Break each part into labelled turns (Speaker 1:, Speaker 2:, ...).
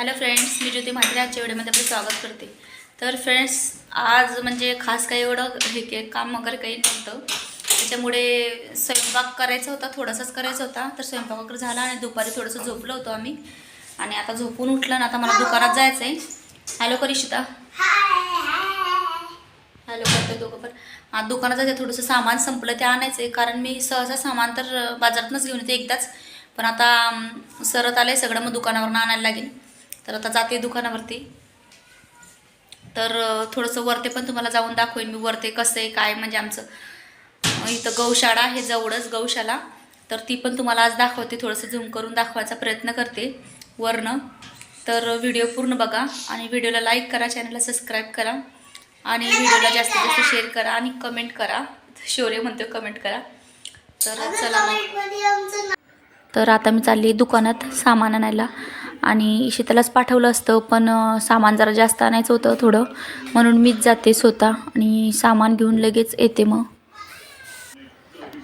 Speaker 1: Hello friends मी ज्योती म्हात्रे. आजच्या व्हिडिओमध्ये आपलं स्वागत करते. तर फ्रेंड्स आज म्हणजे खास काही एवढं हे के काम वगैरे काही नव्हतं. त्याच्यामुळे स्वयंपाक करायचा होता थोडासाच करायचा होता. तर स्वयंपाक वगैरे झाला आणि दुपारी थोडंसं झोपलो होतो आम्ही. आणि आता झोपून उठलं ना आता मला दुकानात जायचं आहे हॅलो करिशिता. हॅलो करतो दोघं पण. दुकानात जायचं थोडंसं सामान संपलं ते आणायचं आहे कारण मी सहसा सामान तर बाजारातूनच घेऊन येते एकदाच. पण आता सरत आलं आहे सगळं मग दुकानावरून आणायला लागेल. तर आता जाते दुकानावरती. तर थोडंसं वरते पण तुम्हाला जाऊन दाखवेन मी वरते कसं आहे काय म्हणजे आमचं इथं गौशाळा आहे जवळच गौशाला. तर ती पण तुम्हाला आज दाखवते थोडंसं झूम करून दाखवायचा प्रयत्न करते वरनं. तर व्हिडिओ पूर्ण बघा आणि व्हिडिओला लाईक करा चॅनलला सबस्क्राईब करा आणि व्हिडिओला जास्तीत जास्त शेअर करा आणि कमेंट करा. शौर्य म्हणतो कमेंट करा. तर चला मग. तर आता मी चालली दुकानात सामान आणायला. आणि शीतलाच पाठवलं असतं पण सामान जरा जास्त आणायचं होतं थोडं. म्हणून मीच जाते स्वतः आणि सामान घेऊन लगेच येते मग.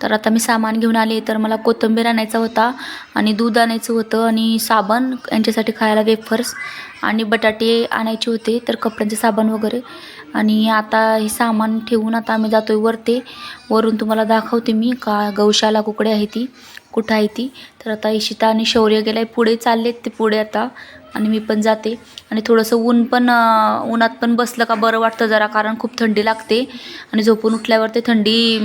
Speaker 1: तर आता मी सामान घेऊन आले तर मला कोथिंबीर आणायचा होता आणि दूध आणायचं होतं आणि साबण यांच्यासाठी खायला वेफर्स आणि बटाटे आणायचे होते तर कपड्यांचे साबण वगैरे. आणि आता हे सामान ठेवून आता आम्ही जातो आहे वरते. वरून तुम्हाला दाखवते मी का गौशाला कुकडे आहे ती कुठं आहे ती. तर आता इशिता आणि शौर्य गेलाय पुढे चाललेत ते पुढे आता. आणि मी पण जाते. आणि थोडंसं ऊन पण उन्हात पण बसलं का बरं वाटतं जरा कारण खूप थंडी लागते. आणि झोपून उठल्यावर ते थंडी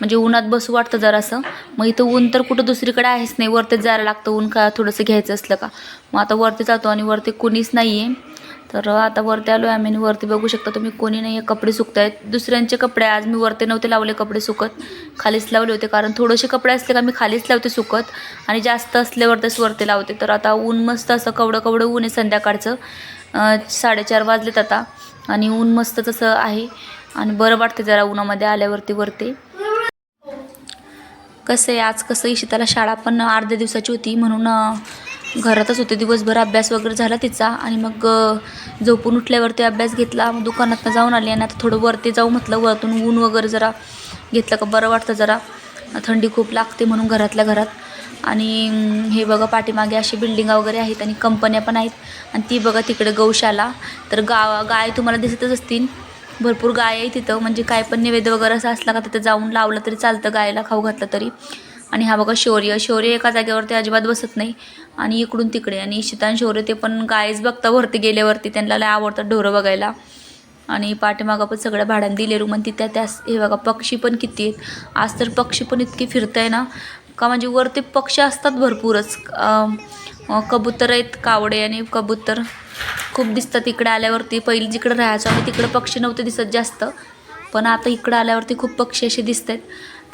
Speaker 1: म्हणजे उन्हात बसू वाटतं जरासं. मग इथं ऊन तर कुठं दुसरीकडे आहेच नाही. वरतीच जायला लागतं ऊन का थोडंसं घ्यायचं असलं का? मग आता वरती जातो आणि वरती कोणीच नाही आहे तर आता वरती आलो आहे आम्ही वरती बघू शकता तुम्ही कोणी नाही आहे कपडे सुकत आहेत दुसऱ्यांचे कपडे आज मी वरती नव्हते लावले कपडे सुकत. खालीच लावले होते कारण थोडेसे कपडे असले का मी खालीच लावते सुकत. आणि जास्त असल्यावर तेच वरती लावते. तर आता ऊन मस्त असं कवडं कवडं ऊन आहे संध्याकाळचं. साडेचार वाजलेत आता. आणि ऊन मस्त तसं आहे. आणि बरं वाटते जरा उन्हामध्ये आल्यावरती वरती. कसं आहे आज कसं इशिताला शाळा पण अर्ध्या दिवसाची होती म्हणून घरातच होते. दिवसभर अभ्यास वगैरे झाला तिचा आणि मग झोपून उठल्यावरती अभ्यास घेतला. मग दुकानातनं जाऊन आली आणि आता थोडं वरती जाऊ म्हटलं. वरतून ऊन वगैरे जरा घेतलं का बरं वाटतं जरा. थंडी खूप लागते म्हणून घरातल्या घरात. आणि हे बघा पाठीमागे अशी बिल्डिंगा वगैरे आहेत आणि कंपन्या पण आहेत. आणि ती बघा तिकडे गौशाला. तर गाव गाय तुम्हाला दिसतच असतील. भरपूर गाय आहे तिथं. म्हणजे काय पण नैवेद्य वगैरे असं असला का तिथं जाऊन लावलं तरी चालतं गायला खाऊ घातलं तरी. आणि हा बघा शौर्य. शौर्य एका जागेवरती अजिबात बसत नाही आणि इकडून तिकडे. आणि शितान शौर्य ते पण गायच बघता वरती गेल्यावरती त्यांना लय आवडतात ढोरं बघायला. आणि पाठीमागं पण सगळ्या भाड्यानं दिले रूम आणि तिथं त्यास हे बघा पक्षी पण किती आहेत. आज तर पक्षी पण इतके फिरत आहे ना. का म्हणजे वरती पक्षी असतात भरपूरच. कबूतर आहेत कावडे आणि कबूतर. खूप दिसतात इकडे आल्यावरती. पहिली जिकडे राहायचो आम्ही तिकडं पक्षी नव्हते दिसत जास्त. पण आता इकडं आल्यावरती खूप पक्षी असे दिसत आहेत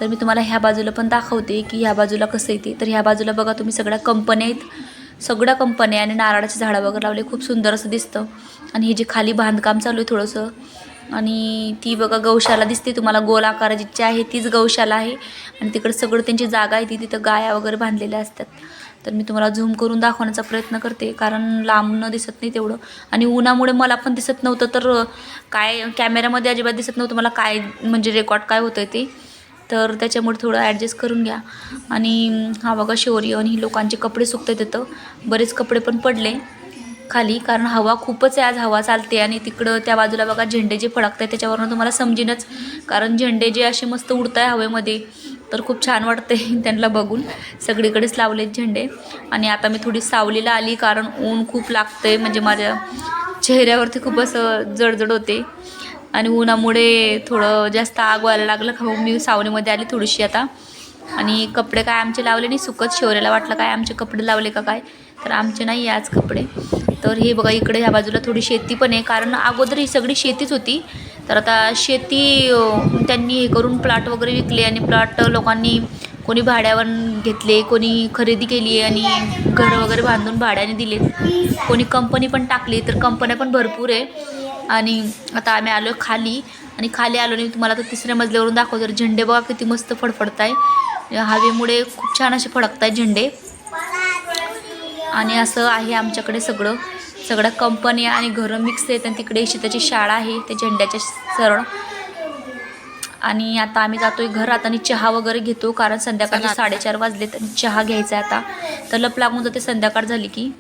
Speaker 1: तर मी तुम्हाला ह्या बाजूला पण दाखवते की ह्या बाजूला कसं येते तर ह्या बाजूला बघा तुम्ही सगळ्या कंपन्या आहेत. सगळ्या कंपन्या आणि नारळाची झाडं वगैरे लावले खूप सुंदर असं दिसतं. आणि हे जे खाली बांधकाम चालू आहे थोडंसं. आणि ती बघा गौशाला दिसते तुम्हाला गोल आकाराची जी आहे तीच गौशाला आहे. आणि तिकडं सगळं त्यांची जागा आहे ती तिथं गाया वगैरे बांधलेल्या असतात. तर मी तुम्हाला झूम करून दाखवण्याचा प्रयत्न करते कारण लांबनं दिसत नाही तेवढं. आणि उन्हामुळे मला पण दिसत नव्हतं तर काय कॅमेऱ्यामध्ये अजिबात दिसत नव्हतं मला काय म्हणजे रेकॉर्ड काय होतं ते. तर त्याच्यामुळे थोडं ॲडजस्ट करून घ्या. आणि हा बघा शौर्य आणि ही लोकांचे कपडे सुकतात तिथं. बरेच कपडे पण पडले खाली कारण हवा खूपच आहे आज. हवा चालते आणि तिकडं त्या बाजूला बघा झेंडे जे फडकत आहेत त्याच्यावरून तुम्हाला समजेनच. कारण झेंडे जे असे मस्त उडत आहे हवेमध्ये तर खूप छान वाटते त्यांना बघून. सगळीकडेच लावलेत झेंडे. आणि आता मी थोडी सावलीला आली कारण ऊन खूप लागतंय. म्हणजे माझ्या चेहऱ्यावरती खूप असं जडजड होते. आणि उन्हामुळे थोडं जास्त आग व्हायला लागलं. का मी सावलीमध्ये आली थोडीशी आता. आणि कपडे काय आमचे लावले नाही. सुकत. शिवऱ्याला वाटलं काय आमचे कपडे लावले का काय. तर आमचे नाही आज कपडे. तर हे बघा इकडे ह्या बाजूला थोडी शेती पण आहे. कारण अगोदर ही सगळी शेतीच होती. तर आता शेती त्यांनी हे करून प्लॉट वगैरे विकले आणि प्लॉट लोकांनी कोणी भाड्यावर घेतले कोणी खरेदी केली आणि घरं वगैरे बांधून भाड्याने दिले. कोणी कंपनी पण टाकली तर कंपन्या पण भरपूर आहे. आणि आता आम्ही आलो खाली. आणि खाली आलो आणि तुम्हाला तर तिसऱ्या मजल्यावरून दाखवतो. तर झेंडे बघा किती मस्त फडफडत आहे हवेमुळे खूप छान असे फडकत आहे झेंडे. आणि असं आहे आमच्याकडे सगळं. सगळ्या कंपन्या आणि घरं मिक्स आहेत आणि तिकडे शेताची शाळा आहे त्या झेंड्याच्या सरळ आणि आता आम्ही जातोय घरात आणि चहा वगैरे घेतो कारण संध्याकाळचे साडेचार वाजलेत आणि चहा घ्यायचा आहे आता. तर लप लागून जाते संध्याकाळ झाली की.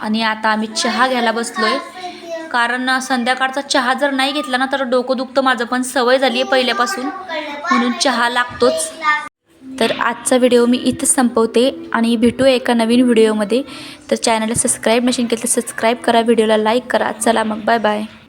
Speaker 1: आणि आता आम्ही चहा घ्यायला बसलो आहे कारण संध्याकाळचा चहा जर नाही घेतला ना तर डोकं दुखतं. माझं पण सवय झाली आहे पहिल्यापासून. म्हणून चहा लागतोच. तर आजचा व्हिडिओ मी इथंच संपवते आणि भेटू एका नवीन व्हिडिओमध्ये तर चॅनलला सबस्क्राईब नसेल केलं तर सबस्क्राईब करा व्हिडिओला लाईक करा. चला मग बाय बाय